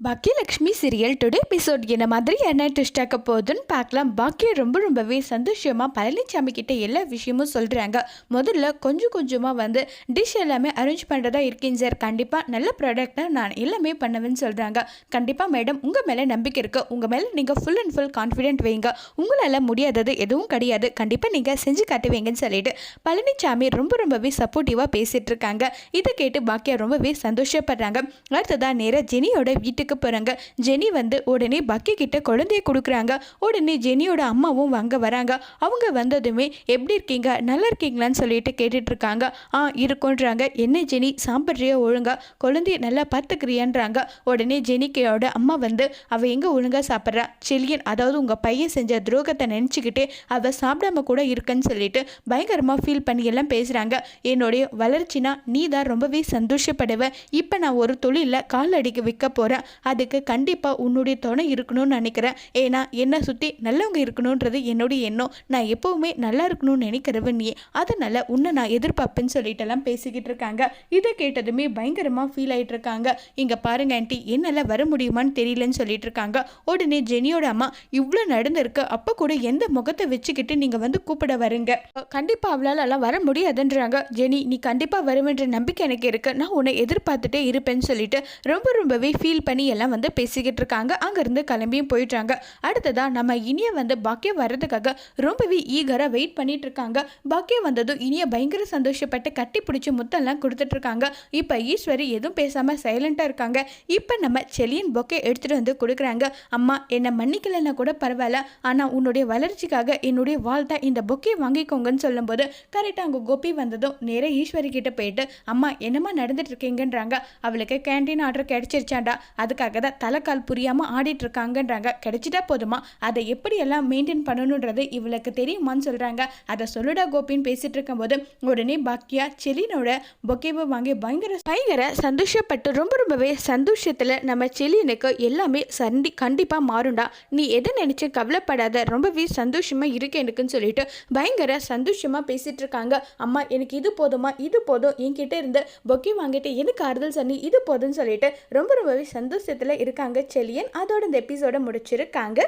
Bhagyalakshmi serial today episode என்ன மாதிரி என்ன ட்விஸ்ட் ஆக்க போகுதுன்னு பார்க்கலாம். பாக்கிய ரொம்ப ரொம்பவே சந்தோஷமாக பழனிசாமி கிட்ட எல்லா விஷயமும் சொல்கிறாங்க முதல்ல கொஞ்சம் கொஞ்சமாக வந்து டிஷ் எல்லாமே அரேஞ்ச் பண்ணுறதா இருக்கேன் சார் கண்டிப்பாக நல்ல ப்ராடக்டாக நான் எல்லாமே பண்ணுவேன்னு சொல்கிறாங்க கண்டிப்பாக மேடம் உங்கள் மேலே நம்பிக்கை இருக்குது உங்கள் மேலே நீங்கள் ஃபுல் அண்ட் ஃபுல் கான்ஃபிடென்ட் வைங்க. உங்களால் முடியாதது எதுவும் கிடையாது. கண்டிப்பாக நீங்கள் செஞ்சு காட்டுவீங்கன்னு சொல்லிட்டு பழனிசாமி ரொம்ப ரொம்பவே சப்போர்ட்டிவாக பேசிகிட்டு இருக்காங்க. இதை கேட்டு பாக்கியா ரொம்பவே சந்தோஷப்படுறாங்க. அடுத்ததாக நேராக ஜெனியோட வீட்டு வீட்டுக்கு போகிறாங்க ஜெனி வந்து உடனே பக்கி கிட்ட குழந்தைய கொடுக்குறாங்க. உடனே ஜெனியோட அம்மாவும் அங்கே வராங்க. அவங்க வந்ததுமே எப்படி இருக்கீங்க? நல்லா இருக்கீங்களான்னு சொல்லிட்டு கேட்டுட்டு இருக்காங்க. ஆ இருக்கோன்றாங்க. என்ன ஜெனி? சாப்பிட்றியோ? ஒழுங்கா? குழந்தைய நல்லா பார்த்துக்கிறியான்றாங்க. உடனே ஜெனிக்கையோட அம்மா வந்து அவள் எங்கே ஒழுங்கா சாப்பிட்றா? செல்லியன் அதாவது உங்கள் பையன் செஞ்ச துரோகத்தை நினச்சிக்கிட்டே அவள் சாப்பிடாம கூட இருக்குன்னு சொல்லிட்டு பயங்கரமாக ஃபீல் பண்ணி எல்லாம் பேசுகிறாங்க என்னுடைய வளர்ச்சினா நீ தான் ரொம்பவே சந்தோஷப்படுவ. இப்போ நான் ஒரு தொழிலில் கால் அடிக்க விற்க போகிறேன் அதுக்கு கண்டிப்பாக உன்னுடைய துணை இருக்கணும்னு நினைக்கிறேன். ஏன்னா என்னை சுற்றி நல்லவங்க இருக்கணுன்றது என்னுடைய எண்ணம். நான் எப்போவுமே நல்லா இருக்கணும்னு நினைக்கிறவன் நீ அதனால் உன்னை நான் எதிர்பார்ப்பேன்னு சொல்லிட்டெல்லாம் பேசிக்கிட்டு இருக்காங்க. இதை கேட்டதுமே பயங்கரமாக ஃபீல் ஆகிட்டு இருக்காங்க. இங்கே பாருங்க ஆண்டி என்னால் வர முடியுமான்னு தெரியலன்னு சொல்லிட்டு இருக்காங்க. உடனே ஜெனியோட அம்மா இவ்வளோ நடந்திருக்கு. அப்போ கூட எந்த முகத்தை வச்சுக்கிட்டு நீங்கள் வந்து கூப்பிட வருங்க? கண்டிப்பாக அவளால் எல்லாம் வர முடியாதுன்றாங்க. ஜெனி நீ கண்டிப்பாக வருமென்ற நம்பிக்கை எனக்கு இருக்கு. நான் உன்னை எதிர்பார்த்துட்டே இருப்பேன்னு சொல்லிட்டு ரொம்ப ரொம்பவே ஃபீல் பண்ணி எல்லாம் வந்து பேசிக்கிட்டு இருக்காங்க அங்கேருந்து கிளம்பியும் போயிட்டாங்க. அடுத்ததாக நம்ம இனிய வந்து பாக்கியம் வர்றதுக்காக ரொம்பவே ஈகராக வெயிட் பண்ணிட்டு இருக்காங்க பாக்கியம் வந்ததும் இனிய பயங்கர சந்தோஷப்பட்டு கட்டி பிடிச்சி முத்தெல்லாம் கொடுத்துட்டு இருக்காங்க இப்போ ஈஸ்வரி எதுவும் பேசாமல் சைலண்ட்டாக இருக்காங்க. இப்போ நம்ம செலியன் பொக்கே எடுத்துகிட்டு வந்து கொடுக்குறாங்க. அம்மா என்னை மன்னிக்கலைன்னா கூட பரவாயில்ல. ஆனால் உன்னுடைய வளர்ச்சிக்காக என்னுடைய வாழ்த்தை இந்த பொக்கே வாங்கிக்கோங்கன்னு சொல்லும்போது கரெக்டாக அங்கே கோபி வந்ததும் நேராக ஈஸ்வரி கிட்ட போயிட்டு அம்மா என்னம்மா நடந்துட்டு இருக்கீங்கன்றாங்க அவளுக்கு கேண்டீன் ஆர்டர் கிடைச்சிருச்சாண்டா. அதுக்காக தான் தலைக்கால் புரியாமல் ஆடிட்டு இருக்காங்கன்றாங்க கிடைச்சிட்டா போதுமா? அதை எப்படியெல்லாம் மெயின்டைன் பண்ணணுன்றது இவளுக்கு தெரியுமான்னு சொல்கிறாங்க அதை சொல்லுடா கோபின்னு பேசிட்டு இருக்கும்போது உடனே பாக்கியா செலினோட பொக்கேவை வாங்கி பயங்கர பயங்கர சந்தோஷப்பட்டு ரொம்ப ரொம்பவே சந்தோஷத்தில் நம்ம செலினுக்கு எல்லாமே சண்டி கண்டிப்பாக மாறும்டா. நீ எதை நினச்சி கவலைப்படாத ரொம்பவே சந்தோஷமாக இருக்கு எனக்குன்னு சொல்லிட்டு பயங்கர சந்தோஷமாக பேசிகிட்டு இருக்காங்க அம்மா எனக்கு இது போதுமா? இது போதும். என்கிட்ட இருந்து பொக்கே வாங்கிட்டு எனக்கு ஆறுதல் சண்டி இது போதும்னு சொல்லிட்டு ரொம்ப ரொம்பவே சந்தோஷம் சந்தோஷத்தில் இருக்காங்க செலியன். அதோட இந்த எபிசோட முடிச்சிருக்காங்க.